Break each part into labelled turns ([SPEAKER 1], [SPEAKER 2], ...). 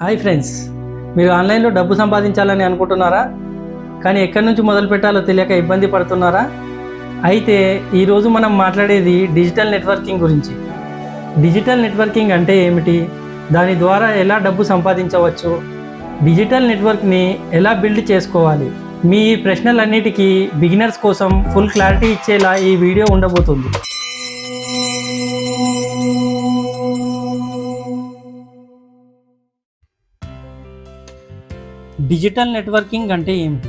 [SPEAKER 1] Hi friends మీరు ఆన్లైన్లో డబ్బు సంపాదించాలని అనుకుంటున్నారా? కానీ ఎక్కడి నుంచి మొదలు పెట్టాలో తెలియక ఇబ్బంది పడుతున్నారా? అయితే ఈరోజు మనం మాట్లాడేది డిజిటల్ నెట్వర్కింగ్ గురించి. డిజిటల్ నెట్వర్కింగ్ అంటే ఏమిటి? దాని ద్వారా ఎలా డబ్బు సంపాదించవచ్చు? డిజిటల్ నెట్వర్క్ని ఎలా బిల్డ్ చేసుకోవాలి? మీ ఈ ప్రశ్నలన్నిటికీ బిగినర్స్ కోసం ఫుల్ క్లారిటీ ఇచ్చేలా ఈ వీడియో ఉండబోతుంది. డిజిటల్ నెట్వర్కింగ్ అంటే ఏమిటి?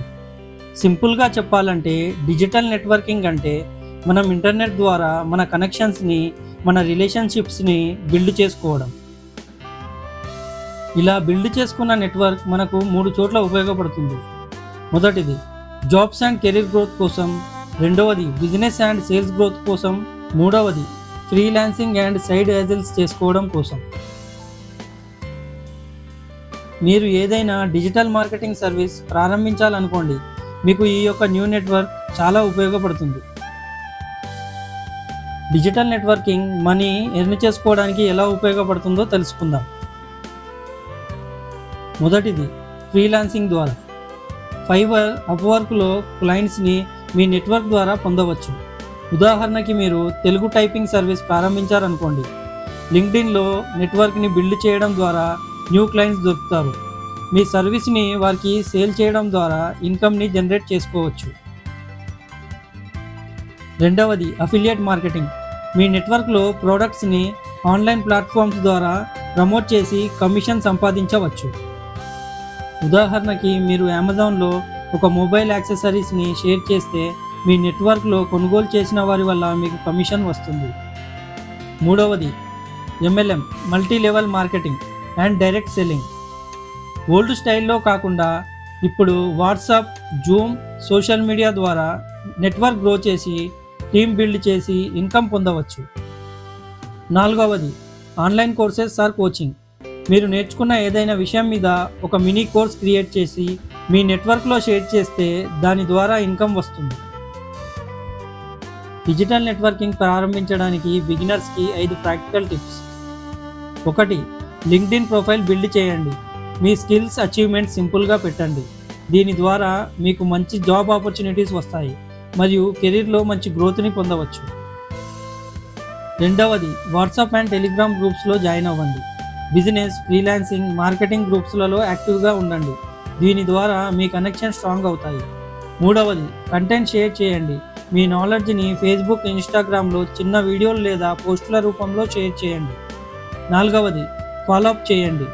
[SPEAKER 1] సింపుల్గా చెప్పాలంటే డిజిటల్ నెట్వర్కింగ్ అంటే మనం ఇంటర్నెట్ ద్వారా మన కనెక్షన్స్ని మన రిలేషన్షిప్స్ని బిల్డ్ చేసుకోవడం. ఇలా బిల్డ్ చేసుకున్న నెట్వర్క్ మనకు మూడు చోట్ల ఉపయోగపడుతుంది. మొదటిది జాబ్స్ అండ్ కెరీర్ గ్రోత్ కోసం. రెండవది బిజినెస్ అండ్ సేల్స్ గ్రోత్ కోసం. మూడవది ఫ్రీలాన్సింగ్ అండ్ సైడ్ యాజిల్స్ చేసుకోవడం కోసం. మీరు ఏదైనా డిజిటల్ మార్కెటింగ్ సర్వీస్ ప్రారంభించాలనుకోండి మీకు ఈ యొక్క న్యూ నెట్వర్క్ చాలా ఉపయోగపడుతుంది. డిజిటల్ నెట్వర్కింగ్ మనీ ఎర్న్ చేసుకోవడానికి ఎలా ఉపయోగపడుతుందో తెలుసుకుందాం. మొదటిది ఫ్రీలాన్సింగ్ ద్వారా. ఫైవర్ అప్వర్క్లో క్లయింట్స్ని మీ నెట్వర్క్ ద్వారా పొందవచ్చు. ఉదాహరణకి మీరు తెలుగు టైపింగ్ సర్వీస్ ప్రారంభించారనుకోండి లింక్డ్ఇన్లో నెట్వర్క్ని బిల్డ్ చేయడం ద్వారా న్యూ క్లయింట్స్ దొరుకుతారు. మీ సర్వీస్ని వారికి సేల్ చేయడం ద్వారా ఇన్కమ్ని జనరేట్ చేసుకోవచ్చు. రెండవది అఫిలియేట్ మార్కెటింగ్. మీ నెట్వర్క్లో ప్రోడక్ట్స్ని ఆన్లైన్ ప్లాట్ఫామ్స్ ద్వారా ప్రమోట్ చేసి కమిషన్ సంపాదించవచ్చు. ఉదాహరణకి మీరు అమెజాన్లో ఒక మొబైల్ యాక్సెసరీస్ని షేర్ చేస్తే మీ నెట్వర్క్లో కొనుగోలు చేసిన వారి వల్ల మీకు కమిషన్ వస్తుంది. మూడవది MLM multi level marketing. And direct selling. Old స్టైల్లో కాకుండా ఇప్పుడు వాట్సాప్ జూమ్ సోషల్ మీడియా ద్వారా నెట్వర్క్ గ్రో చేసి టీమ్ బిల్డ్ చేసి ఇన్కమ్ పొందవచ్చు. నాలుగవది ఆన్లైన్ కోర్సెస్ ఆర్ కోచింగ్. మీరు నేర్చుకున్న ఏదైనా విషయం మీద ఒక మినీ కోర్స్ క్రియేట్ చేసి మీ నెట్వర్క్లో షేర్ చేస్తే దాని ద్వారా ఇన్కమ్ వస్తుంది. డిజిటల్ నెట్వర్కింగ్ ప్రారంభించడానికి బిగినర్స్కి ఐదు ప్రాక్టికల్ టిప్స్. ఒకటి లింక్డ్ఇన్ ప్రొఫైల్ బిల్డ్ చేయండి. మీ స్కిల్స్ అచీవ్మెంట్ సింపుల్గా పెట్టండి. దీని ద్వారా మీకు మంచి జాబ్ ఆపర్చునిటీస్ వస్తాయి మరియు కెరీర్లో మంచి గ్రోత్ని పొందవచ్చు. రెండవది వాట్సాప్ అండ్ టెలిగ్రామ్ గ్రూప్స్లో జాయిన్ అవ్వండి. బిజినెస్ ఫ్రీలాన్సింగ్ మార్కెటింగ్ గ్రూప్స్లలో యాక్టివ్గా ఉండండి. దీని ద్వారా మీ కనెక్షన్ స్ట్రాంగ్ అవుతాయి. మూడవది కంటెంట్ షేర్ చేయండి. మీ నాలెడ్జ్ని ఫేస్బుక్ ఇన్స్టాగ్రామ్లో చిన్న వీడియోలు లేదా పోస్టుల రూపంలో షేర్ చేయండి. నాలుగవది ఫాలోఅప్ చేయండి.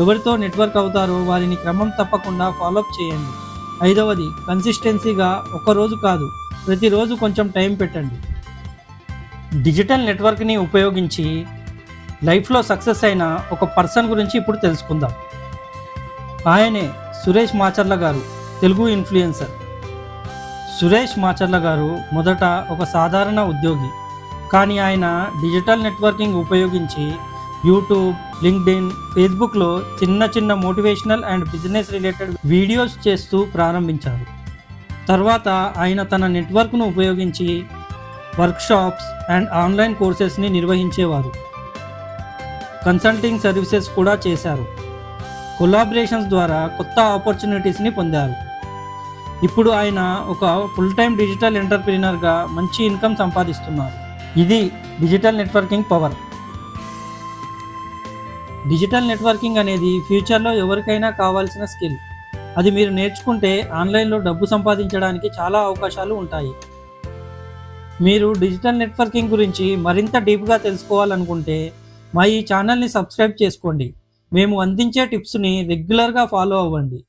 [SPEAKER 1] ఎవరితో నెట్వర్క్ అవుతారో వారిని క్రమం తప్పకుండా ఫాలోఅప్ చేయండి. ఐదవది కన్సిస్టెన్సీగా రోజు కాదు ప్రతిరోజు కొంచెం టైం పెట్టండి. డిజిటల్ నెట్వర్క్ని ఉపయోగించి లైఫ్లో సక్సెస్ అయిన ఒక పర్సన్ గురించి ఇప్పుడు తెలుసుకుందాం. ఆయనే సురేష్ మాచర్ల గారు తెలుగు ఇన్ఫ్లుయెన్సర్ సురేష్ మాచర్ల గారు మొదట ఒక సాధారణ ఉద్యోగి. కానీ ఆయన డిజిటల్ నెట్వర్కింగ్ ఉపయోగించి యూట్యూబ్ లింక్డ్ఇన్ ఫేస్బుక్లో చిన్న చిన్న motivational and business related videos చేస్తూ ప్రారంభించారు. తర్వాత ఆయన తన నెట్వర్క్ను ఉపయోగించి వర్క్షాప్స్ అండ్ ఆన్లైన్ కోర్సెస్ని నిర్వహించేవారు. కన్సల్టింగ్ సర్వీసెస్ కూడా చేశారు. కొలాబరేషన్స్ ద్వారా కొత్త ఆపర్చునిటీస్ని పొందారు. ఇప్పుడు ఆయన ఒక ఫుల్ టైం డిజిటల్ ఎంటర్ప్రీనర్గా మంచి ఇన్కమ్ సంపాదిస్తున్నారు. ఇది digital networking power. Digital networking అనేది ఫ్యూచర్లో ఎవరికైనా కావాల్సిన స్కిల్. అది మీరు నేర్చుకుంటే ఆన్లైన్లో డబ్బు సంపాదించడానికి చాలా అవకాశాలు ఉంటాయి. మీరు డిజిటల్ నెట్వర్కింగ్ గురించి మరింత డీప్గా తెలుసుకోవాలనుకుంటే మా ఈ ఛానల్ని సబ్స్క్రైబ్ చేసుకోండి. మేము అందించే టిప్స్ని రెగ్యులర్గా ఫాలో అవ్వండి.